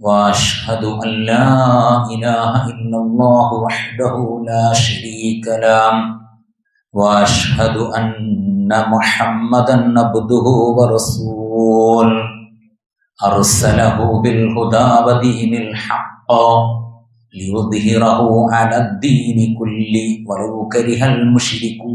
وأشهد أن لا إله إلا الله وحده لا شريك له. وأشهد أن محمدا عبده ورسوله أرسله بالهدى ودين الحق ليظهره على الدين كله ولو كره المشركون.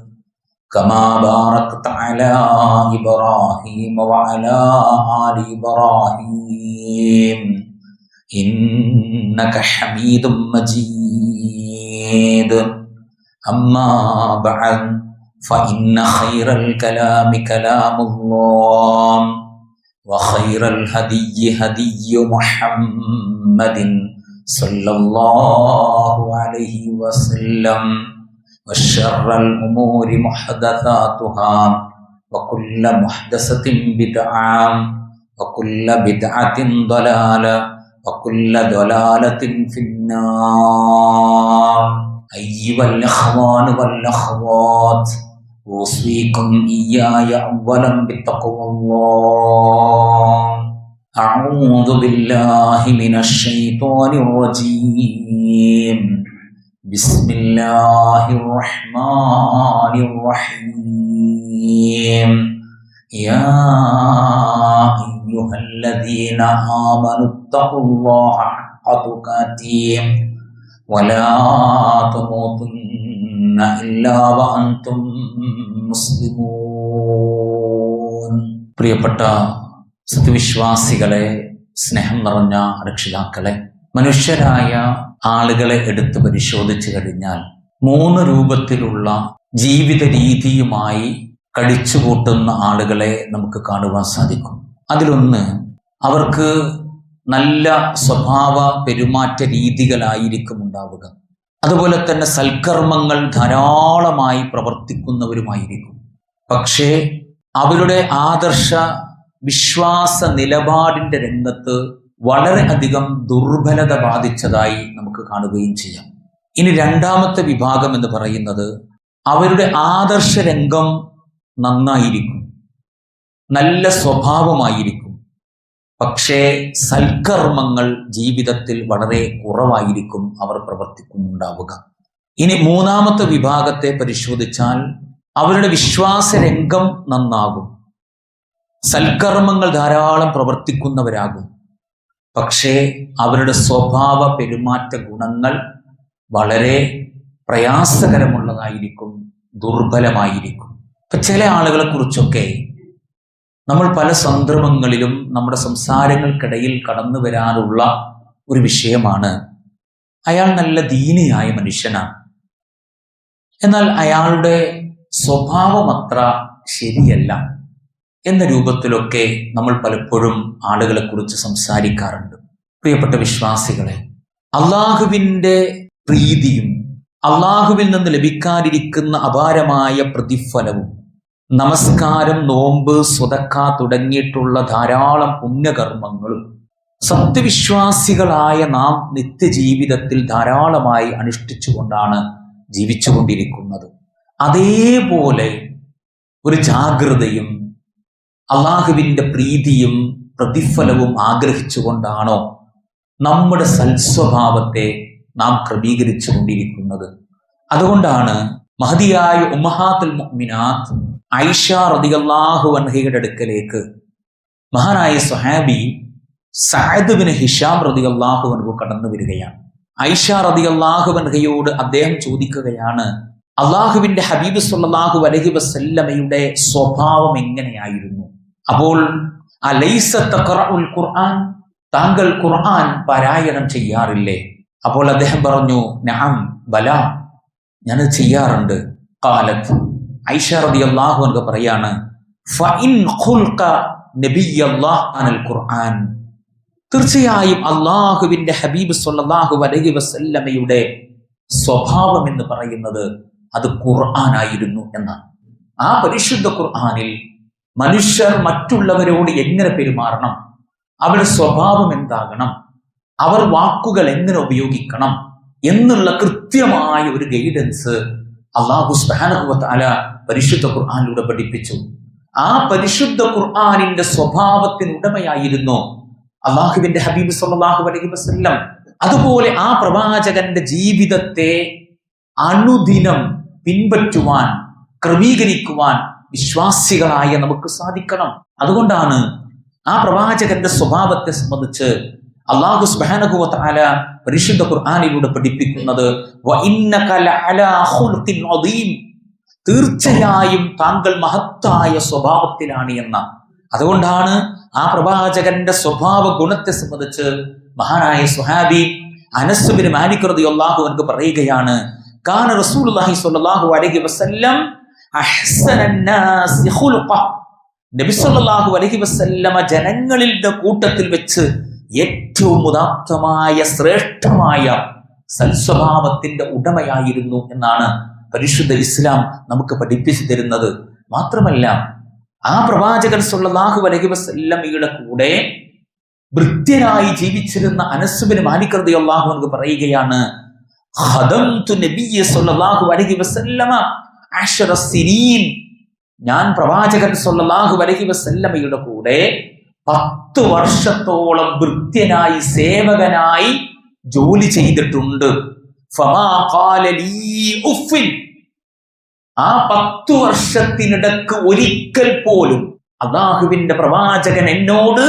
كما باركت على إبراهيم وعلى آل إبراهيم. إنك حميد مجيد. أما بعد فإن خير الكلام كلام الله وخير الهدي هدي محمد صلى الله عليه وسلم. وشر الأمور محدثاتها وكل محدثة بدعة وكل بدعة ضلالة وكل ضلالة في النار. أيها الإخوان والأخوات أوصيكم إياي أولا بتقوى الله. أعوذ بالله من الشيطان الرجيم. بسم الله الرحمن الرحيم يا أيها الذين آمنوا اتقوا الله حق تقاته ولا تموتن إلا وأنتم مسلمون പ്രിയപ്പെട്ട സത്യവിശ്വാസികളെ സ്നേഹം നിറഞ്ഞ രക്ഷിതാക്കളെ മനുഷ്യരായ ആളുകളെ എടുത്ത് പരിശോധിച്ചു കഴിഞ്ഞാൽ മൂന്ന് രൂപത്തിലുള്ള ജീവിത രീതിയുമായി കഴിച്ചുകൂട്ടുന്ന ആളുകളെ നമുക്ക് കാണുവാൻ സാധിക്കും. അതിലൊന്ന് അവർക്ക് നല്ല സ്വഭാവ പെരുമാറ്റ രീതികളായിരിക്കും ഉണ്ടാവുക. അതുപോലെ തന്നെ സൽക്കർമ്മങ്ങൾ ധാരാളമായി പ്രവർത്തിക്കുന്നവരുമായിരിക്കും. പക്ഷേ അവരുടെ ആദർശ വിശ്വാസ നിലപാടിന്റെ രംഗത്ത് വളരെ അധികം ദുർബലത ബാധിച്ചതായി നമുക്ക് കാണുകയും ചെയ്യാം. ഇനി രണ്ടാമത്തെ വിഭാഗം എന്ന് പറയുന്നത് അവരുടെ ആദർശ രംഗം നന്നായിരിക്കും. നല്ല സ്വഭാവമായിരിക്കും. പക്ഷേ സൽക്കർമ്മങ്ങൾ ജീവിതത്തിൽ വളരെ കുറവായിരിക്കും അവർ പ്രവർത്തിക്കുന്നുണ്ടാവുക. ഇനി മൂന്നാമത്തെ വിഭാഗത്തെ പരിശോധിച്ചാൽ അവരുടെ വിശ്വാസ രംഗം നന്നാകും. സൽക്കർമ്മങ്ങൾ ധാരാളം പ്രവർത്തിക്കുന്നവരാകും. പക്ഷേ അവരുടെ സ്വഭാവ പെരുമാറ്റ ഗുണങ്ങൾ വളരെ പ്രയാസകരമുള്ളതായിരിക്കും ദുർബലമായിരിക്കും. ചില ആളുകളെ കുറിച്ചൊക്കെ നമ്മൾ പല സന്ദർഭങ്ങളിലും നമ്മുടെ സംസാരങ്ങൾക്കിടയിൽ കടന്നു വരാനുള്ള ഒരു വിഷയമാണ് അയാൾ നല്ല ദീനിയായ മനുഷ്യനാണ് എന്നാൽ അയാളുടെ സ്വഭാവം അത്ര ശരിയല്ല. എന്ന രൂപത്തിലൊക്കെ നമ്മൾ പലപ്പോഴും ആളുകളെ കുറിച്ച് സംസാരിക്കാറുണ്ട്. പ്രിയപ്പെട്ട വിശ്വാസികളെ അള്ളാഹുവിന്റെ പ്രീതിയും അള്ളാഹുവിൽ നിന്ന് ലഭിക്കാതിരിക്കുന്ന അപാരമായ പ്രതിഫലവും നമസ്കാരം നോമ്പ് സ്വതക്ക തുടങ്ങിയിട്ടുള്ള ധാരാളം പുണ്യകർമ്മങ്ങളും സത്യവിശ്വാസികളായ നാം നിത്യജീവിതത്തിൽ ധാരാളമായി അനുഷ്ഠിച്ചുകൊണ്ടാണ് ജീവിച്ചുകൊണ്ടിരിക്കുന്നത്. അതേപോലെ ഒരു ജാഗ്രതയും അള്ളാഹുവിന്റെ പ്രീതിയും പ്രതിഫലവും ആഗ്രഹിച്ചുകൊണ്ടാണോ നമ്മുടെ സൽസ്വഭാവത്തെ നാം ക്രമീകരിച്ചു കൊണ്ടിരിക്കുന്നത് അതുകൊണ്ടാണ് മഹതിയായ ഉമ്മഹാത്തുൽ മുഅ്മിനാത്ത് ഐഷ റതിയല്ലാഹു അൻഹയുടെ അടുക്കലേക്ക് മഹാനായ സുഹാബി സഹദുബിന് ഹിഷാം റതിയല്ലാഹു അൻഹു കടന്നു വരികയാണ്. ഐഷ റതിയല്ലാഹു അൻഹയോട് അദ്ദേഹം ചോദിക്കുകയാണ് അള്ളാഹുവിന്റെ ഹബീബ് സല്ലല്ലാഹു അലൈഹി വസല്ലമയുടെ സ്വഭാവം എങ്ങനെയായിരുന്നു? അപ്പോൾ ഖുർആൻ? താങ്കൾ ഖുർആൻ പാരായണം ചെയ്യാറില്ലേ? അപ്പോൾ അദ്ദേഹം പറഞ്ഞു നഅം ബല ഞാനത് ചെയ്യാറുണ്ട്. കാലത്ത് ഐഷ റളിയല്ലാഹു അൻഹ പറയാണ് ഖുർആൻ. തീർച്ചയായും അള്ളാഹുവിന്റെ ഹബീബ് സൊല്ലാഹു അലഹി വസല്ലമയുടെ സ്വഭാവം എന്ന് പറയുന്നത് അത് ഖുർആനായിരുന്നു എന്നാണ്. ആ പരിശുദ്ധ ഖുർആനിൽ മനുഷ്യർ മറ്റുള്ളവരോട് എങ്ങനെ പെരുമാറണം? അവരുടെ സ്വഭാവം എന്താകണം? അവർ വാക്കുകൾ എങ്ങനെ ഉപയോഗിക്കണം? എന്നുള്ള കൃത്യമായ ഒരു ഗൈഡൻസ് അള്ളാഹു സ്ബാനുഭവത്താല പരിശുദ്ധ ഖുർആാനിലൂടെ പഠിപ്പിച്ചു. ആ പരിശുദ്ധ ഖുർആാനിന്റെ സ്വഭാവത്തിന് ഉടമയായിരുന്നു അള്ളാഹുവിന്റെ ഹബീബ് സല്ലല്ലാഹു അലൈഹി വസല്ലം. അതുപോലെ ആ പ്രവാചകന്റെ ജീവിതത്തെ അനുദിനം പിൻപറ്റുവാൻ ക്രമീകരിക്കുവാൻ വിശ്വാസികളായ നമുക്ക് സാധിക്കണം അതുകൊണ്ടാണ് ആ പ്രവാചകന്റെ സ്വഭാവത്തെ സംബന്ധിച്ച് അള്ളാഹു സ്മഹാനുഭവത്താല പരിശുദ്ധ ഖുർആാനിലൂടെ പഠിപ്പിക്കുന്നത്. തീർച്ചയായും താങ്കൾ മഹത്തായ സ്വഭാവത്തിലാണ് എന്ന അതുകൊണ്ടാണ് ആ പ്രവാചകന്റെ സ്വഭാവ ഗുണത്തെ സംബന്ധിച്ച് മഹാനായ സുഹാബി അനസുബിന് മാലിക് അള്ളാഹു അൻഹു പറയുകയാണ് കാന സ്വല്ലല്ലാഹു അലൈഹി വസല്ലം അഹ്സനൻ നാസി ഖുൽഖ നബി സല്ലല്ലാഹു അലൈഹി വസല്ലമ ജനങ്ങളുടെ കൂട്ടത്തിൽ വെച്ച് ഏറ്റവും ഉദാത്തമായ ശ്രേഷ്ഠമായ സൽസ്വഭാവത്തിന്റെ ഉടമയായിരുന്നു എന്നാണ് പരിശുദ്ധ ഇസ്ലാം നമുക്ക് പഠിപ്പിച്ചു തരുന്നത്. മാത്രമല്ല ആ പ്രവാചകൻ സല്ലല്ലാഹു അലൈഹി വസ്ല്ലമയുടെ കൂടെ ഭൃത്യനായി ജീവിച്ചിരുന്ന അനസുബിന് മാലികൃതി അള്ളാഹു നമുക്ക് പറയുകയാണ് ഞാൻ പ്രവാചകൻ സൊല്ലാഹു അലൈഹി വസല്ലമയുടെ കൂടെ പത്ത് വർഷത്തോളം വൃത്യനായി സേവകനായി ജോലി ചെയ്തിട്ടുണ്ട്. ആ പത്തു വർഷത്തിനിടക്ക് ഒരിക്കൽ പോലും അള്ളാഹുവിന്റെ പ്രവാചകൻ എന്നോട്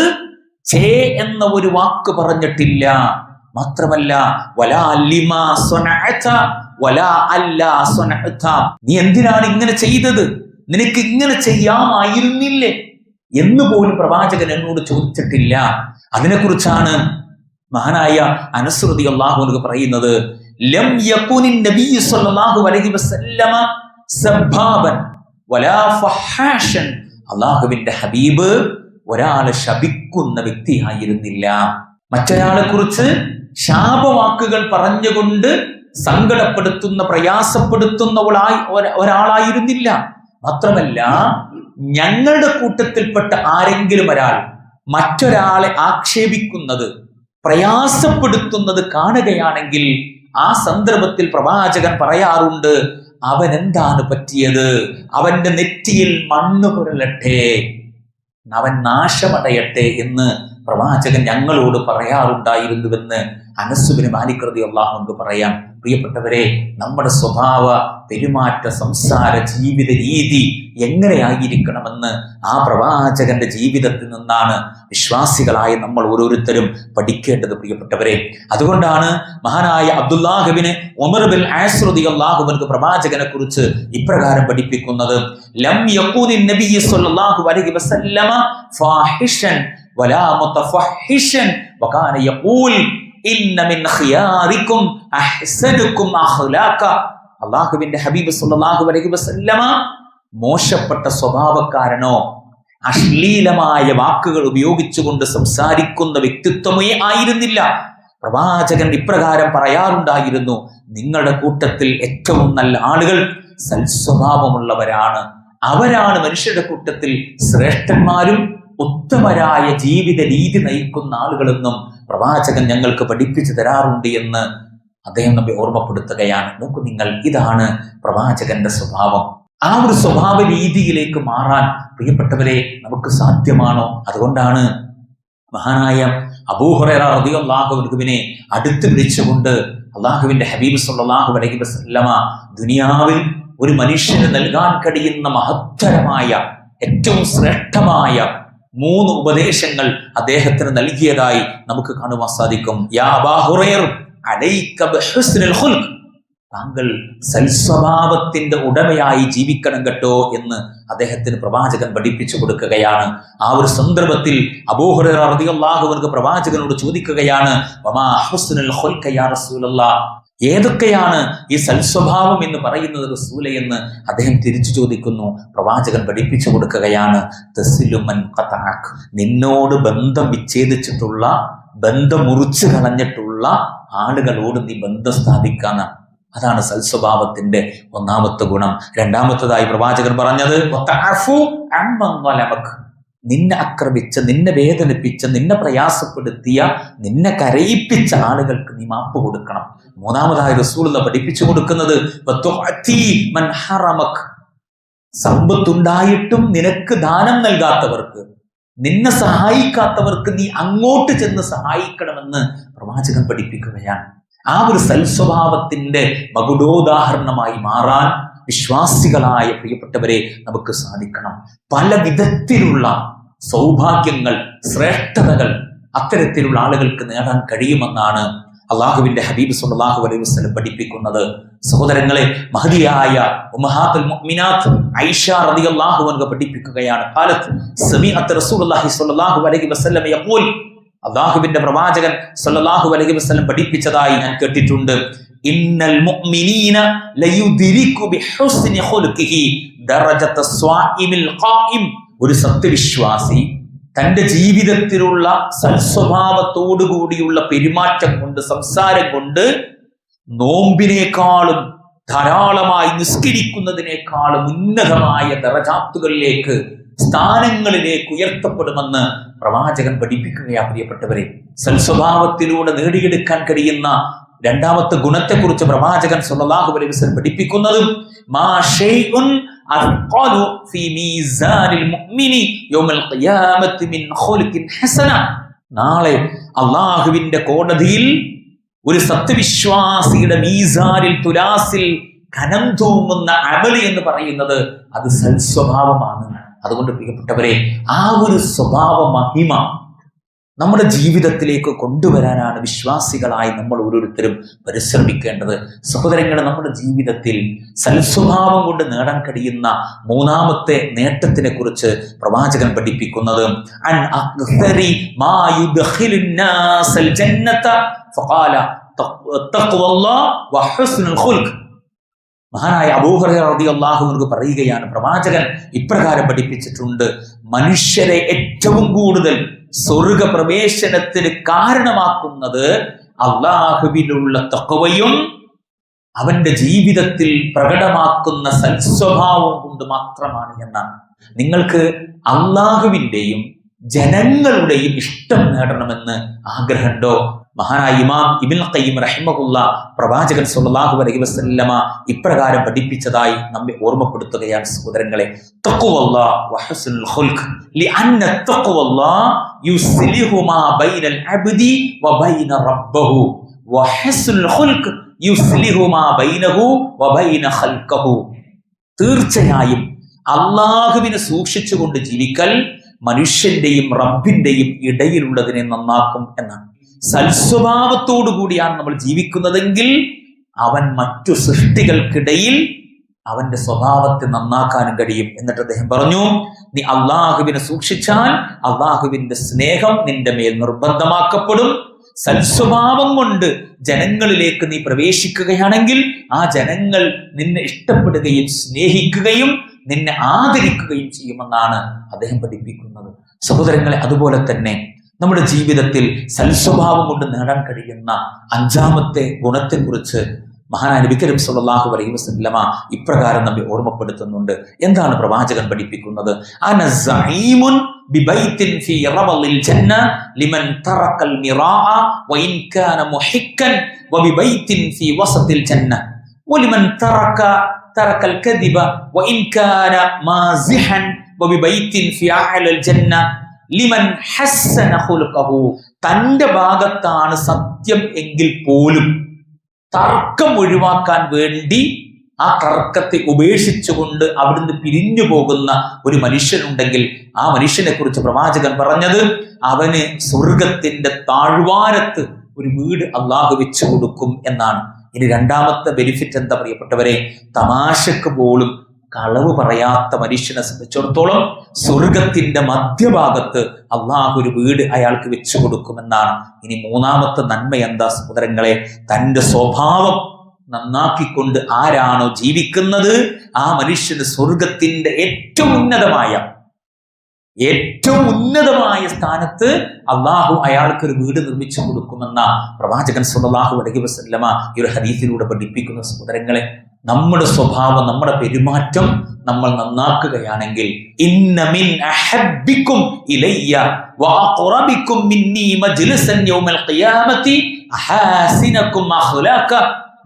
ചേ എന്ന ഒരു വാക്ക് പറഞ്ഞിട്ടില്ല. മാത്രമല്ല നീ എന്തിനാണ് ഇങ്ങനെ ചെയ്തത്? നിനക്ക് ഇങ്ങനെ ചെയ്യാമായിരുന്നില്ലേ എന്ന് പോലും പ്രവാചകൻ എന്നോട് ചോദിച്ചിട്ടില്ല. അതിനെക്കുറിച്ചാണ് മഹാനായ അനുസൃതി അള്ളാഹു പറയുന്നത്. ലം സല്ലല്ലാഹു അലൈഹി വസല്ലമ വലാ അള്ളാഹുവിന്റെ ഹബീബ് ഒരാളെ ശപിക്കുന്ന വ്യക്തിയായിരുന്നില്ല. മറ്റൊരാളെ കുറിച്ച് ശാപവാക്കുകൾ പറഞ്ഞുകൊണ്ട് സങ്കടപ്പെടുത്തുന്ന പ്രയാസപ്പെടുത്തുന്നവളായി ഒരാളായിരുന്നില്ല. മാത്രമല്ല ഞങ്ങളുടെ കൂട്ടത്തിൽപ്പെട്ട ആരെങ്കിലും ഒരാൾ മറ്റൊരാളെ ആക്ഷേപിക്കുന്നത് പ്രയാസപ്പെടുത്തുന്നത് കാണുകയാണെങ്കിൽ ആ സന്ദർഭത്തിൽ പ്രവാചകൻ പറയാറുണ്ട് അവൻ എന്താണ് പറ്റിയത്? അവന്റെ നെറ്റിയിൽ മണ്ണ് പുരളട്ടെ. അവൻ നാശമടയട്ടെ എന്ന് പ്രവാചകൻ ഞങ്ങളോട് പറയാറുണ്ടായിരുന്നുവെന്ന് അനസുബിന് മാലികൃതി നമുക്ക് പറയാം. പ്രിയപ്പെട്ടവരെ നമ്മുടെ സ്വഭാവ പെരുമാറ്റ സംസാര ജീവിത രീതി എങ്ങനെയായിരിക്കണമെന്ന് ആ പ്രവാചകന്റെ ജീവിതത്തിൽ നിന്നാണ് വിശ്വാസികളായ നമ്മൾ ഓരോരുത്തരും പഠിക്കേണ്ടത് പ്രിയപ്പെട്ടവരെ. അതുകൊണ്ടാണ് മഹാനായ അബ്ദുല്ലാഹുബിന് ഉമർ ബിൻ ആസ്രുതി പ്രവാചകനെ കുറിച്ച് ഇപ്രകാരം പഠിപ്പിക്കുന്നത് ലം സ്വല്ലല്ലാഹു അലൈഹി വസല്ലമ ഫാഹിഷൻ വലാ വകാന യഖൂൽ അള്ളാഹുവിന്റെ ഹബീബ് സല്ലല്ലാഹു അലൈഹി വസല്ലമ മോശപ്പെട്ട സ്വഭാവക്കാരനോ അശ്ലീലമായ വാക്കുകൾ ഉപയോഗിച്ചുകൊണ്ട് സംസാരിക്കുന്ന വ്യക്തിത്വമേ ആയിരുന്നില്ല. പ്രവാചകൻ ഇപ്രകാരം പറയാറുണ്ടായിരുന്നു നിങ്ങളുടെ കൂട്ടത്തിൽ ഏറ്റവും നല്ല ആളുകൾ സൽസ്വഭാവമുള്ളവരാണ്. അവരാണ് മനുഷ്യരുടെ കൂട്ടത്തിൽ ശ്രേഷ്ഠന്മാരും ഉത്തമരായ ജീവിത രീതി നയിക്കുന്ന ആളുകളെന്നും പ്രവാചകൻ ഞങ്ങൾക്ക് പഠിപ്പിച്ചു തരാറുണ്ട് എന്ന് അദ്ദേഹം നമ്മെ ഓർമ്മപ്പെടുത്തുകയാണ്. നോക്കൂ നിങ്ങൾ ഇതാണ് പ്രവാചകന്റെ സ്വഭാവം. ആ ഒരു സ്വഭാവ രീതിയിലേക്ക് മാറാൻ പ്രിയപ്പെട്ടവരെ നമുക്ക് സാധ്യമാണോ? അതുകൊണ്ടാണ് മഹാനായ അബൂഹുറൈറ റളിയല്ലാഹുവിനെ അടുത്ത് പിടിച്ചുകൊണ്ട് അള്ളാഹുവിന്റെ ഹബീബ് സല്ലല്ലാഹു അലൈഹി വസല്ലമ ദുനിയാവിൽ ഒരു മനുഷ്യന് നൽകാൻ കഴിയുന്ന മഹത്തരമായ ഏറ്റവും ശ്രേഷ്ഠമായ മൂന്ന് ഉപദേശങ്ങൾ അദ്ദേഹത്തിന് നൽകിയതായി നമുക്ക് കാണുവാൻ സാധിക്കും. താങ്കൾ സൽസ്വഭാവത്തിന്റെ ഉടമയായി ജീവിക്കണം കേട്ടോ എന്ന് അദ്ദേഹത്തിന് പ്രവാചകൻ പഠിപ്പിച്ചു കൊടുക്കുകയാണ്. ആ ഒരു സന്ദർഭത്തിൽ അബൂഹുറാഹുവർക്ക് പ്രവാചകനോട് ചോദിക്കുകയാണ് ഏതൊക്കെയാണ് ഈ സൽസ്വഭാവം എന്ന് പറയുന്നത് റസൂല എന്ന് അദ്ദേഹം തിരിച്ചു ചോദിക്കുന്നു പ്രവാചകൻ പഠിപ്പിച്ചു കൊടുക്കുകയാണ് തസിലുമൻ ഖതഅക്. നിന്നോട് ബന്ധം വിച്ഛേദിച്ചിട്ടുള്ള ബന്ധം മുറിച്ചു കളഞ്ഞിട്ടുള്ള ആളുകളോട് നീ ബന്ധം സ്ഥാപിക്കാന്ന് അതാണ് സൽസ്വഭാവത്തിന്റെ ഒന്നാമത്തെ ഗുണം രണ്ടാമത്തതായി പ്രവാചകൻ പറഞ്ഞത്. നിന്നെ ആക്രമിച്ച നിന്നെ വേദനിപ്പിച്ച നിന്നെ പ്രയാസപ്പെടുത്തിയ നിന്നെ കരയിപ്പിച്ച ആളുകൾക്ക് നീ മാപ്പ് കൊടുക്കണം മൂന്നാമതായി റസൂലുള്ള പഠിപ്പിച്ചു കൊടുക്കുന്നത്. സമ്പത്തുണ്ടായിട്ടും നിനക്ക് ദാനം നൽകാത്തവർക്ക് നിന്നെ സഹായിക്കാത്തവർക്ക് നീ അങ്ങോട്ട് ചെന്ന് സഹായിക്കണമെന്ന് പ്രവാചകൻ പഠിപ്പിക്കുകയാണ് ആ ഒരു സൽസ്വഭാവത്തിന്റെ മകുടോദാഹരണമായി മാറാൻ വിശ്വാസികളായ പ്രിയപ്പെട്ടവരെ നമുക്ക് സാധിക്കണം. പല വിധത്തിലുള്ള സൗഭാഗ്യങ്ങൾ ശ്രേഷ്ഠതകൾ അത്തരത്തിലുള്ള ആളുകൾക്ക് നേടാൻ കഴിയുമെന്നാണ് അള്ളാഹുവിന്റെ ഹബീബ് സുല്ലാഹു അലൈഹി വസ്ലം പഠിപ്പിക്കുന്നത്. സഹോദരങ്ങളെ മഹതിയായ ഉമ്മഹാത്തുൽ മുഅ്മിനാത്ത് ഐഷ റളിയല്ലാഹു അൻഹ പഠിപ്പിക്കുകയാണ്. റസൂലുള്ളാഹി സ്വല്ലല്ലാഹു അലൈഹി വസല്ലം യഖൂൽ അള്ളാഹുവിന്റെ പ്രവാചകൻ സല്ലല്ലാഹു അലൈഹി വസല്ലം പഠിപ്പിച്ചതായി ഞാൻ കേട്ടിട്ടുണ്ട്. ഇന്നൽ മുഅ്മിനീന ബിഹുസ്നി ഖായിം ഒരു സത്യവിശ്വാസി തന്റെ ജീവിതത്തിലുള്ള സൽസ്വഭാവത്തോടു കൂടിയുള്ള പെരുമാറ്റം കൊണ്ട് സംസാരം കൊണ്ട് നോമ്പിനേക്കാളും ധാരാളമായി നിസ്കരിക്കുന്നതിനേക്കാളും ഉന്നതമായ ദറജാത്തുകളിലേക്ക് സ്ഥാനങ്ങളിലേക്ക് ഉയർത്തപ്പെടുമെന്ന് പ്രവാചകൻ പഠിപ്പിക്കുകയാ പ്രിയപ്പെട്ടവരെ. സൽസ്വഭാവത്തിലൂടെ നേടിയെടുക്കാൻ കഴിയുന്ന രണ്ടാമത്തെ ഗുണത്തെക്കുറിച്ച് പ്രവാചകൻ സുല്ലാഹു അലൈഹി വസല്ലം പഠിപ്പിക്കുന്നതും നാളെ അള്ളാഹുവിന്റെ കോടതിയിൽ ഒരു സത്യവിശ്വാസിയുടെ മീസാനിൽ തുലാസിൽ കനം തൂങ്ങുന്ന അമലി എന്ന് പറയുന്നത് അത് സൽസ്വഭാവമാണ്. അതുകൊണ്ട് പ്രിയപ്പെട്ടവരെ ആ ഒരു സ്വഭാവ മഹിമ നമ്മുടെ ജീവിതത്തിലേക്ക് കൊണ്ടുവരാനാണ് വിശ്വാസികളായി നമ്മൾ ഓരോരുത്തരും പരിശ്രമിക്കേണ്ടത്. സഹോദരങ്ങളെ നമ്മുടെ ജീവിതത്തിൽ സൽസ്വഭാവം കൊണ്ട് നേടാൻ കഴിയുന്ന മൂന്നാമത്തെ നേട്ടത്തിനെ കുറിച്ച് പ്രവാചകൻ പഠിപ്പിക്കുന്നത് മഹാനായ അബൂഹറതി അള്ളാഹുവിനോട് പറയുകയാണ് പ്രവാചകൻ ഇപ്രകാരം പഠിപ്പിച്ചിട്ടുണ്ട് മനുഷ്യരെ ഏറ്റവും കൂടുതൽ സ്വർഗ പ്രവേശനത്തിന് കാരണമാക്കുന്നത് അള്ളാഹുവിലുള്ള തക്കവയും അവന്റെ ജീവിതത്തിൽ പ്രകടമാക്കുന്ന സൽസ്വഭാവം കൊണ്ട് മാത്രമാണ് എന്നാണ്. നിങ്ങൾക്ക് അള്ളാഹുവിന്റെയും ജനങ്ങളുടെയും ഇഷ്ടം നേടണമെന്ന് ആഗ്രഹമുണ്ടോ? മഹാനായ ഇമാം ഇബിൻ ഖയ്യിം റഹിമഹുല്ല പ്രവാചകൻ സല്ലല്ലാഹു അലൈഹി വസല്ലമ ഇപ്രകാരം പഠിപ്പിച്ചതായി നമ്മെ ഓർമ്മപ്പെടുത്തുകയാണ് സഹോദരങ്ങളെ. തീർച്ചയായും അള്ളാഹുവിനെ സൂക്ഷിച്ചുകൊണ്ട് ജീവിക്കൽ മനുഷ്യന്റെയും റബ്ബിന്റെയും ഇടയിലുള്ളതിനെ നന്നാക്കും എന്നാണ്. സൽസ്വഭാവത്തോടു കൂടിയാണ് നമ്മൾ ജീവിക്കുന്നതെങ്കിൽ അവൻ മറ്റു സൃഷ്ടികൾക്കിടയിൽ അവന്റെ സ്വഭാവത്തെ നന്നാക്കാനും കഴിയും എന്നിട്ട് അദ്ദേഹം പറഞ്ഞു നീ അള്ളാഹുവിനെ സൂക്ഷിച്ചാൽ അള്ളാഹുവിന്റെ സ്നേഹം നിന്റെ മേൽ നിർബന്ധമാക്കപ്പെടും. സൽസ്വഭാവം കൊണ്ട് ജനങ്ങളിലേക്ക് നീ പ്രവേശിക്കുകയാണെങ്കിൽ ആ ജനങ്ങൾ നിന്നെ ഇഷ്ടപ്പെടുകയും സ്നേഹിക്കുകയും നിന്നെ ആദരിക്കുകയും ചെയ്യുമെന്നാണ് അദ്ദേഹം പഠിപ്പിക്കുന്നത്. സഹോദരങ്ങളെ അതുപോലെ തന്നെ നമ്മുടെ ജീവിതത്തിൽ സൽസ്വഭാവം കൊണ്ട് നേടാൻ കഴിയുന്ന അഞ്ചാമത്തെ ഗുണത്തെക്കുറിച്ച് മഹാനായ നബി കരീം സല്ലല്ലാഹു അലൈഹി വസല്ലമ ഇപ്രകാരം നമ്മെ ഓർമ്മപ്പെടുത്തുന്നുണ്ട്. എന്താണ് പ്രവാചകൻ പഠിപ്പിക്കുന്നത്? ലിമൻ ലിമൻ ഹസ്സനഹുലുക്കഹു തന്റെ ഭാഗത്താണ് സത്യം എങ്കിൽ പോലും തർക്കം ഒഴിവാക്കാൻ വേണ്ടി ആ തർക്കത്തെ ഉപേക്ഷിച്ചുകൊണ്ട് അവിടുന്ന് പിരിഞ്ഞു പോകുന്ന ഒരു മനുഷ്യനുണ്ടെങ്കിൽ ആ മനുഷ്യനെ കുറിച്ച് പ്രവാചകൻ പറഞ്ഞത് അവന് സ്വർഗത്തിന്റെ താഴ്വാരത്ത് ഒരു വീട് അള്ളാഹു വെച്ചു കൊടുക്കും എന്നാണ്. ഇനി രണ്ടാമത്തെ ബെനിഫിറ്റ് എന്താ പ്രിയപ്പെട്ടവരെ? തമാശക്ക് പോലും കളവ് പറയാത്ത മനുഷ്യനെ സംബന്ധിച്ചിടത്തോളം സ്വർഗത്തിന്റെ മധ്യഭാഗത്ത് അള്ളാഹു ഒരു വീട് അയാൾക്ക് വെച്ചു കൊടുക്കുമെന്നാണ്. ഇനി മൂന്നാമത്തെ നന്മ എന്താ സഹോദരങ്ങളെ? തന്റെ സ്വഭാവം നന്നാക്കിക്കൊണ്ട് ആരാണോ ജീവിക്കുന്നത്? ആ മനുഷ്യന് സ്വർഗത്തിന്റെ ഏറ്റവും ഉന്നതമായ ഏറ്റവും ഉന്നതമായ സ്ഥാനത്ത് അള്ളാഹു അയാൾക്ക് ഒരു വീട് നിർമ്മിച്ചു കൊടുക്കുമെന്ന പ്രവാചകൻ സുല്ലാഹു അലഹി വസ്ല്ലമ ഈ ഒരു ഹദീസിലൂടെ പഠിപ്പിക്കുന്ന സഹോദരങ്ങളെ നമ്മുടെ സ്വഭാവം നമ്മുടെ പെരുമാറ്റം നമ്മൾ നന്നാക്കുകയാണെങ്കിൽ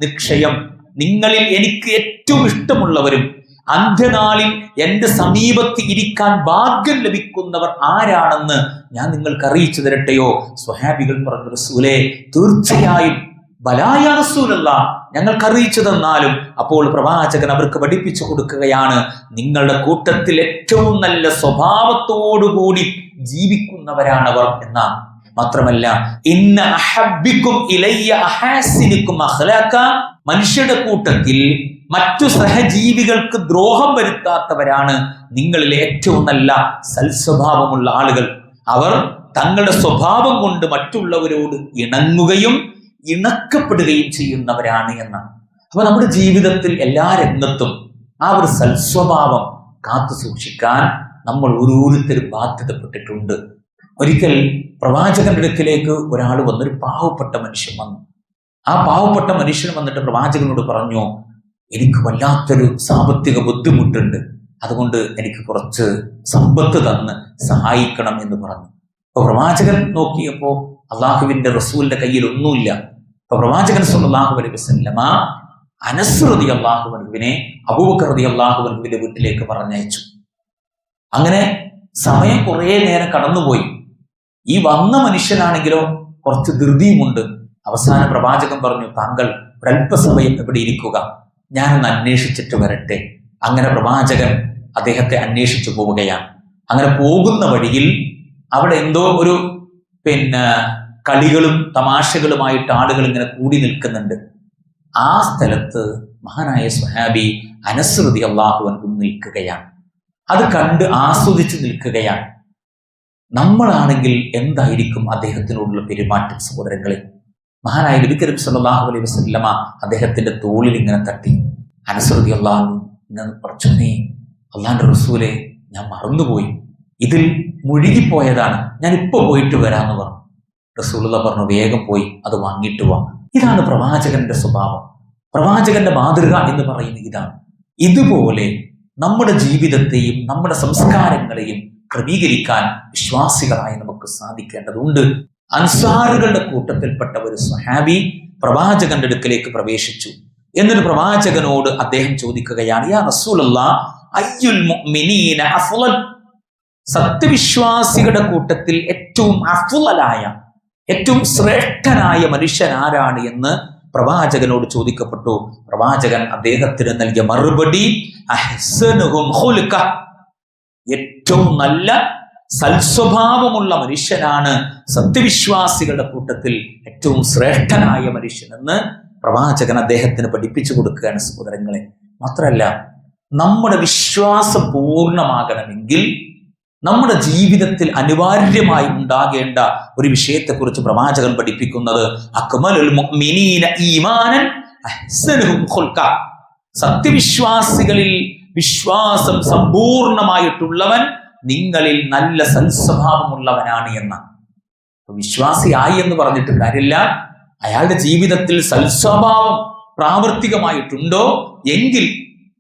നിക്ഷയം നിങ്ങളിൽ എനിക്ക് ഏറ്റവും ഇഷ്ടമുള്ളവരും അന്ത്യനാളിൽ എന്റെ സമീപത്ത് ഇരിക്കാൻ ഭാഗ്യം ലഭിക്കുന്നവർ ആരാണെന്ന് ഞാൻ നിങ്ങൾക്ക് അറിയിച്ചു തരട്ടെയോ? സ്വഹാബികൾ പറഞ്ഞു റസൂലെ തീർച്ചയായും ബലായ റസൂലല്ല ഞങ്ങൾക്ക് അറിയിച്ചു തന്നാലും. അപ്പോൾ പ്രവാചകൻ അവർക്ക് പഠിപ്പിച്ചു കൊടുക്കുകയാണ് നിങ്ങളുടെ കൂട്ടത്തിൽ ഏറ്റവും നല്ല സ്വഭാവത്തോടുകൂടി ജീവിക്കുന്നവരാണവർ എന്നാണ്. മാത്രമല്ല ഇന്ന് അഹബിക്കും ഇലയ്യ അഹാസിനിക്കും അഹ്ലാക്ക മനുഷ്യരുടെ കൂട്ടത്തിൽ മറ്റു സഹജീവികൾക്ക് ദ്രോഹം വരുത്താത്തവരാണ് നിങ്ങളിൽ ഏറ്റവും നല്ല സൽസ്വഭാവമുള്ള ആളുകൾ. അവർ തങ്ങളുടെ സ്വഭാവം കൊണ്ട് മറ്റുള്ളവരോട് ഇണങ്ങുകയും ഇണക്കപ്പെടുകയും ചെയ്യുന്നവരാണ് എന്നാണ്. അപ്പൊ നമ്മുടെ ജീവിതത്തിൽ എല്ലാ രംഗത്തും ആ ഒരു സൽസ്വഭാവം കാത്തു സൂക്ഷിക്കാൻ നമ്മൾ ഓരോരുത്തരും ബാധ്യതപ്പെട്ടിട്ടുണ്ട്. ഒരിക്കൽ പ്രവാചകന്റെ അടുക്കിലേക്ക് ഒരാൾ വന്നൊരു പാവപ്പെട്ട മനുഷ്യൻ വന്നു. ആ പാവപ്പെട്ട മനുഷ്യൻ വന്നിട്ട് പ്രവാചകനോട് പറഞ്ഞു എനിക്ക് വല്ലാത്തൊരു സാമ്പത്തിക ബുദ്ധിമുട്ടുണ്ട്. അതുകൊണ്ട് എനിക്ക് കുറച്ച് സമ്പത്ത് തന്ന് സഹായിക്കണം എന്ന് പറഞ്ഞു. അപ്പൊ പ്രവാചകൻ നോക്കിയപ്പോ അള്ളാഹുവിന്റെ റസൂലിന്റെ കയ്യിൽ ഒന്നുമില്ല. അപ്പൊ പ്രവാചകൻ സല്ലാഹു അലൈഹി വസല്ലമ അനസ്രതി അള്ളാഹുവിനെ അബൂബക്കറതി അള്ളാഹുവിന്റെ വീട്ടിലേക്ക് പറഞ്ഞയച്ചു. അങ്ങനെ സമയം കുറേ നേരം കടന്നുപോയി. ഈ വന്ന മനുഷ്യനാണെങ്കിലോ കുറച്ച് ധൃതിയുമുണ്ട്. അവസാന പ്രവാചകൻ പറഞ്ഞു താങ്കൾ ഒരല്പസമയം ഇവിടെ ഇരിക്കുക? ഞാനൊന്ന് അന്വേഷിച്ചിട്ട് വരട്ടെ. അങ്ങനെ പ്രവാചകൻ അദ്ദേഹത്തെ അന്വേഷിച്ചു പോവുകയാണ്. അങ്ങനെ പോകുന്ന വഴിയിൽ അവിടെ എന്തോ ഒരു പിന്നെ കളികളും തമാശകളുമായിട്ട് ആളുകൾ ഇങ്ങനെ കൂടി നിൽക്കുന്നുണ്ട്. ആ സ്ഥലത്ത് മഹാനായ സുഹാബി അനസ്രുതി അള്ളാഹുവൻ നിൽക്കുകയാണ്. അത് കണ്ട് ആസ്വദിച്ച് നിൽക്കുകയാണ്. നമ്മളാണെങ്കിൽ എന്തായിരിക്കും അദ്ദേഹത്തിനോടുള്ള പെരുമാറ്റം സഹോദരങ്ങളെ? മഹാനായ നബി കരീം സല്ലല്ലാഹു അലൈഹി വസല്ലമ അദ്ദേഹത്തിന്റെ തോളിൽ ഇങ്ങനെ തട്ടി. അനുസൃതി അള്ളാഹു ഇങ്ങനെ പറച്ചോനെ അള്ളാഹിന്റെ റസൂലെ ഞാൻ മറന്നുപോയി. ഇതിൽ മുഴുകിപ്പോയതാണ്. ഞാൻ ഇപ്പോൾ പോയിട്ട് വരാമെന്ന് പറഞ്ഞു. റസൂലുള്ള പറഞ്ഞു വേഗം പോയി അത് വാങ്ങിയിട്ട് വാ. ഇതാണ് പ്രവാചകന്റെ സ്വഭാവം. പ്രവാചകന്റെ മാതൃക എന്ന് പറയുന്നത് ഇതാണ്. ഇതുപോലെ നമ്മുടെ ജീവിതത്തെയും നമ്മുടെ സംസ്കാരങ്ങളെയും ക്രമീകരിക്കാൻ വിശ്വാസികളായി നമുക്ക് സാധിക്കേണ്ടതുണ്ട്. അൻസാറുകളുടെ കൂട്ടത്തിൽപ്പെട്ട ഒരു സഹാബി പ്രവാചകന്റെ അടുക്കലേക്ക് പ്രവേശിച്ചു. എന്നൊരു പ്രവാചകനോട് അദ്ദേഹം ചോദിക്കുകയാണ് യാ റസൂലുള്ള അയ്യുൽ മുഅ്മിനീന അഫ്ളൽ സത്യവിശ്വാസികളുടെ കൂട്ടത്തിൽ ഏറ്റവും അഫ്ളലായ ഏറ്റവും ശ്രേഷ്ഠനായ മനുഷ്യൻ ആരാണ് എന്ന് പ്രവാചകനോട് ചോദിക്കപ്പെട്ടു. പ്രവാചകൻ അദ്ദേഹത്തിന് നൽകിയ മറുപടി ഏറ്റവും നല്ല സൽസ്വഭാവമുള്ള മനുഷ്യനാണ് സത്യവിശ്വാസികളുടെ കൂട്ടത്തിൽ ഏറ്റവും ശ്രേഷ്ഠനായ മനുഷ്യനെന്ന് പ്രവാചകൻ അദ്ദേഹത്തിന് പഠിപ്പിച്ചു കൊടുക്കുകയാണ് സഹോദരങ്ങളെ. മാത്രമല്ല നമ്മുടെ വിശ്വാസം പൂർണമാകണമെങ്കിൽ നമ്മുടെ ജീവിതത്തിൽ അനിവാര്യമായി ഉണ്ടാകേണ്ട ഒരു വിഷയത്തെക്കുറിച്ച് പ്രവാചകൻ പഠിപ്പിക്കുന്നത് ഈമാനൻ സത്യവിശ്വാസികളിൽ വിശ്വാസം സമ്പൂർണമായിട്ടുള്ളവൻ നിങ്ങളിൽ നല്ല സൽസ്വഭാവമുള്ളവനാണ് എന്ന. വിശ്വാസിയായി എന്ന് പറഞ്ഞിട്ട് കാര്യമില്ല. അയാളുടെ ജീവിതത്തിൽ സൽസ്വഭാവം പ്രാവർത്തികമായിട്ടുണ്ടോ? എങ്കിൽ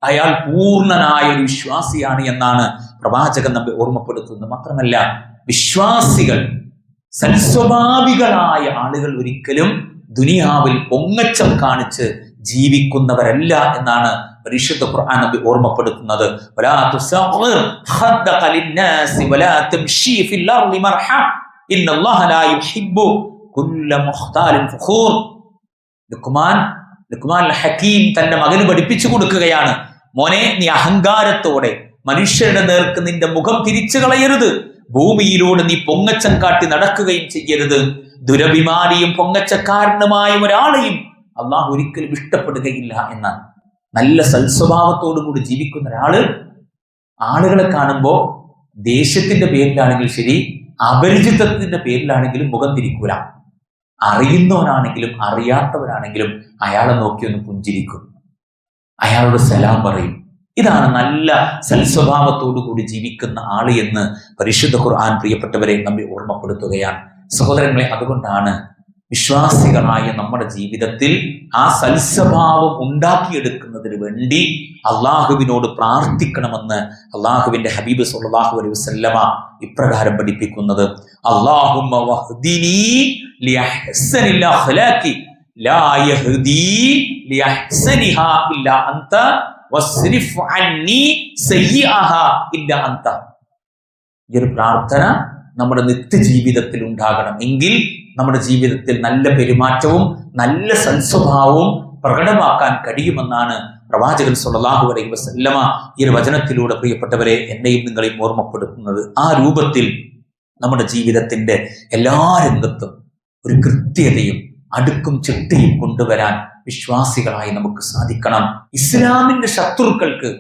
അയാൾ പൂർണനായ ഒരു വിശ്വാസിയാണ് എന്നാണ് പ്രവാചകൻ നമ്മെ ഓർമ്മപ്പെടുത്തുന്നത്. മാത്രമല്ല വിശ്വാസികൾ സൽസ്വഭാവികളായ ആളുകൾ ഒരിക്കലും ദുനിയാവിൽ പൊങ്ങച്ചം കാണിച്ച് ജീവിക്കുന്നവരല്ല എന്നാണ് പരിശുദ്ധ ഖുർആൻ നബി ഓർമ്മപ്പെടുത്തുന്നത്. ഹക്കീം തന്റെ മകന് പഠിപ്പിച്ചു കൊടുക്കുകയാണ്. മോനെ നീ അഹങ്കാരത്തോടെ മനുഷ്യരുടെ നേർക്ക് നിന്റെ മുഖം തിരിച്ചു കളയരുത്. ഭൂമിയിലൂടെ നീ പൊങ്ങച്ചം കാട്ടി നടക്കുകയും ചെയ്യരുത്. ദുരഭിമാനിയും പൊങ്ങച്ചക്കാരനുമായ ഒരാളെയും അള്ളാഹു ഒരിക്കലും ഇഷ്ടപ്പെടുകയില്ല എന്നാണ് നല്ല സൽസ്വഭാവത്തോടു കൂടി ജീവിക്കുന്ന ഒരാൾ ആളുകളെ കാണുമ്പോൾ ദേഷ്യത്തിന്റെ പേരിലാണെങ്കിലും ശരി അപരിചിതത്തിന്റെ പേരിലാണെങ്കിലും മുഖം തിരിക്കൂല. അറിയുന്നവനാണെങ്കിലും അറിയാത്തവരാണെങ്കിലും അയാളെ നോക്കി ഒന്ന് പുഞ്ചിരിക്കും. അയാളോട് സലാം പറയും. ഇതാണ് നല്ല സൽസ്വഭാവത്തോടു കൂടി ജീവിക്കുന്ന ആൾ എന്ന് പരിശുദ്ധ ഖുർആൻ പ്രിയപ്പെട്ടവരെ നമ്മെ ഓർമ്മപ്പെടുത്തുകയാണ്. സഹോദരങ്ങളെ അതുകൊണ്ടാണ് വിശ്വാസികളായ നമ്മുടെ ജീവിതത്തിൽ ആ സൽസ്വഭാവം ഉണ്ടാക്കിയെടുക്കുന്നതിന് വേണ്ടി അള്ളാഹുവിനോട് പ്രാർത്ഥിക്കണമെന്ന് അള്ളാഹുവിന്റെ ഹബീബ് സുല്ലാഹു അലൈഹി വസല്ലമ ഇപ്രകാരം പഠിപ്പിക്കുന്നത്. ഈ പ്രാർത്ഥന നമ്മുടെ നിത്യജീവിതത്തിൽ ഉണ്ടാകണം എങ്കിൽ നമ്മുടെ ജീവിതത്തിൽ നല്ല പെരുമാറ്റവും നല്ല സൽസ്വഭാവവും പ്രകടമാക്കാൻ കഴിയുമെന്നാണ് പ്രവാചകൻ സല്ലല്ലാഹു അലൈഹി വസല്ലമ ഈ ഒരു വചനത്തിലൂടെ പ്രിയപ്പെട്ടവരെ എന്നെയും നിങ്ങളെയും ഓർമ്മപ്പെടുത്തുന്നത്. ആ രൂപത്തിൽ നമ്മുടെ ജീവിതത്തിന്റെ എല്ലാ രംഗത്തും ഒരു കൃത്യതയും അടുക്കും ചിട്ടയും കൊണ്ടുവരാൻ വിശ്വാസികളായി നമുക്ക് സാധിക്കണം. ഇസ്ലാമിന്റെ ശത്രുക്കൾക്ക്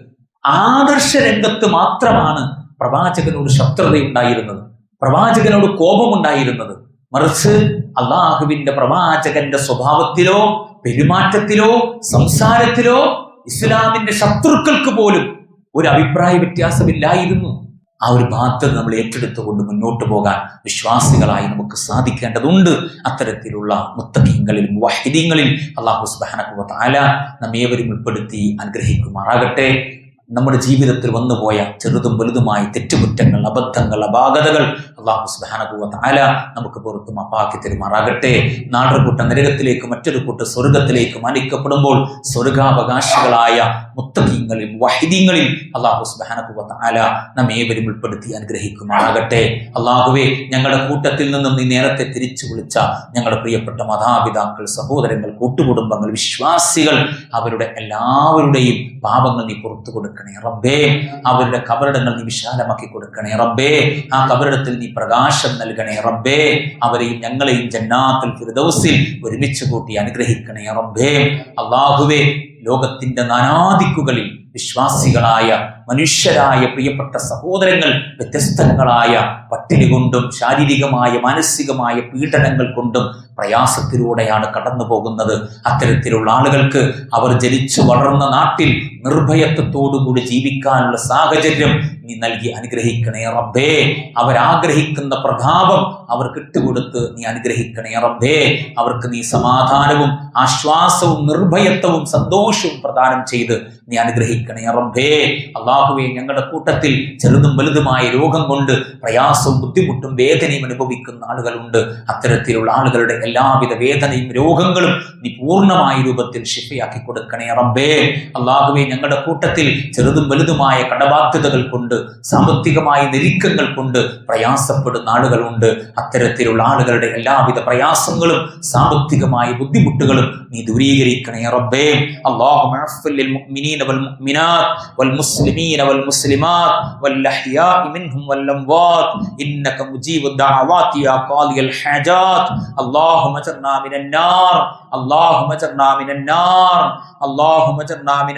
ആദർശ രംഗത്ത് മാത്രമാണ് പ്രവാചകനോട് ശത്രുതയുണ്ടായിരുന്നത്. പ്രവാചകനോട് കോപമുണ്ടായിരുന്നത്. മറിച്ച് അള്ളാഹുവിന്റെ പ്രവാചകന്റെ സ്വഭാവത്തിലോ പെരുമാറ്റത്തിലോ സംസാരത്തിലോ ഇസ്ലാമിന്റെ ശത്രുക്കൾക്ക് പോലും ഒരു അഭിപ്രായ വ്യത്യാസമില്ലായിരുന്നു. ആ ഒരു ബാധ്യത നമ്മൾ ഏറ്റെടുത്തുകൊണ്ട് മുന്നോട്ട് പോകാൻ വിശ്വാസികളായി നമുക്ക് സാധിക്കേണ്ടതുണ്ട്. അത്തരത്തിലുള്ള മുത്തഖീങ്ങളിൽ വഹിദീങ്ങളിൽ അള്ളാഹു സുബാനക്കുവ താല നമ്മേവരും ഉൾപ്പെടുത്തി അനുഗ്രഹിക്കുമാറാകട്ടെ. നമ്മുടെ ജീവിതത്തിൽ വന്നുപോയ ചെറുതും വലുതുമായ തെറ്റുകുറ്റങ്ങൾ അബദ്ധങ്ങൾ അപാകതകൾ അള്ളാഹു സുബാനകുവ നമുക്ക് പുറത്ത് മാപ്പാക്കി തെരുമാറാകട്ടെ. നാടൊരു കൂട്ട നരകത്തിലേക്ക് മറ്റൊരു കൂട്ട് സ്വർഗത്തിലേക്ക് മാനിക്കപ്പെടുമ്പോൾ സ്വർഗാവകാശികളായ മുത്തഖീങ്ങളിൽ വഹിദീങ്ങളിൽ അള്ളാഹു സുബാനകുവ താല നമ്മേവരും ഉൾപ്പെടുത്തി അനുഗ്രഹിക്കുമാറാകട്ടെ. അള്ളാഹുവെ ഞങ്ങളുടെ കൂട്ടത്തിൽ നിന്നും നീ നേരത്തെ തിരിച്ചു വിളിച്ച ഞങ്ങളുടെ പ്രിയപ്പെട്ട മാതാപിതാക്കൾ സഹോദരങ്ങൾ കൂട്ടുകുടുംബങ്ങൾ വിശ്വാസികൾ അവരുടെ എല്ലാവരുടെയും പാപങ്ങൾ നീ പുറത്തു കൊടുക്കണേ. റബ്ബേ അവരുടെ കബറിടങ്ങൾ നീ വിശാലമാക്കി കൊടുക്കണേ. റബ്ബേ ആ കബറിടത്തിൽ നീ പ്രകാശം നൽകണേ. റബ്ബേ അവരെയും ഞങ്ങളെയും ജന്നാത്തിൽ ഫിർദൗസിൽ ഒരുമിച്ച് കൂട്ടി അനുഗ്രഹിക്കണേ. റബ്ബേ അള്ളാഹുവേ ലോകത്തിന്റെ നാനാദിക്കുകളിൽ വിശ്വാസികളായ മനുഷ്യരായ പ്രിയപ്പെട്ട സഹോദരങ്ങൾ വ്യത്യസ്തങ്ങളായ പട്ടിണി കൊണ്ടും ശാരീരികമായ മാനസികമായ പീഡനങ്ങൾ കൊണ്ടും പ്രയാസത്തിലൂടെയാണ് കടന്നു പോകുന്നത് അത്തരത്തിലുള്ള ആളുകൾക്ക് അവർ ജനിച്ചു വളർന്ന നാട്ടിൽ നിർഭയത്വത്തോടുകൂടി ജീവിക്കാനുള്ള സാഹചര്യം നീ നൽകി അനുഗ്രഹിക്കണേ റബ്ബേ. അവരാഗ്രഹിക്കുന്ന പ്രഭാവം അവർക്ക് ഇട്ടുകൊടുത്ത് നീ അനുഗ്രഹിക്കണേ റബ്ബേ. അവർക്ക് നീ സമാധാനവും ആശ്വാസവും നിർഭയത്വവും സന്തോഷവും പ്രദാനം ചെയ്ത് നീ അനുഗ്രഹിക്കണേ റബ്ബേ. അള്ളാഹുവെ ഞങ്ങളുടെ കൂട്ടത്തിൽ ചെറുതും വലുതുമായ രോഗം കൊണ്ട് പ്രയാസവും ബുദ്ധിമുട്ടും വേദനയും അനുഭവിക്കുന്ന ആളുകളുണ്ട്. അത്തരത്തിലുള്ള ആളുകളുടെ എല്ലാവിധ വേദനയും രോഗങ്ങളും നീ പൂർണമായ രൂപത്തിൽ ഷിഫയാക്കി കൊടുക്കണേ റബ്ബേ. അള്ളാഹുവെ ഞങ്ങളുടെ കൂട്ടത്തിൽ ചെറുതും വലുതുമായ കടബാധ്യതകൾ കൊണ്ട് സാമ്പത്തികമായ ഞെരുക്കങ്ങൾ കൊണ്ട് പ്രയാസപ്പെടുന്ന ആളുകളുണ്ട് അത്തരത്തിലുള്ള ആളുകളുടെ എല്ലാവിധ പ്രയാസങ്ങളും സാമ്പത്തികമായ ബുദ്ധിമുട്ടുകളും നീ ദൂരീകരിക്കണേ റബ്ബേ അള്ളാഹു المؤمنين والمؤمنات والمسلمين والمسلمات والأحياء منهم والأموات إنك مجيب الدعوات يا قاضي الحاجات اللهم اجرنا من النار اللهم اجرنا من النار اللهم اجرنا من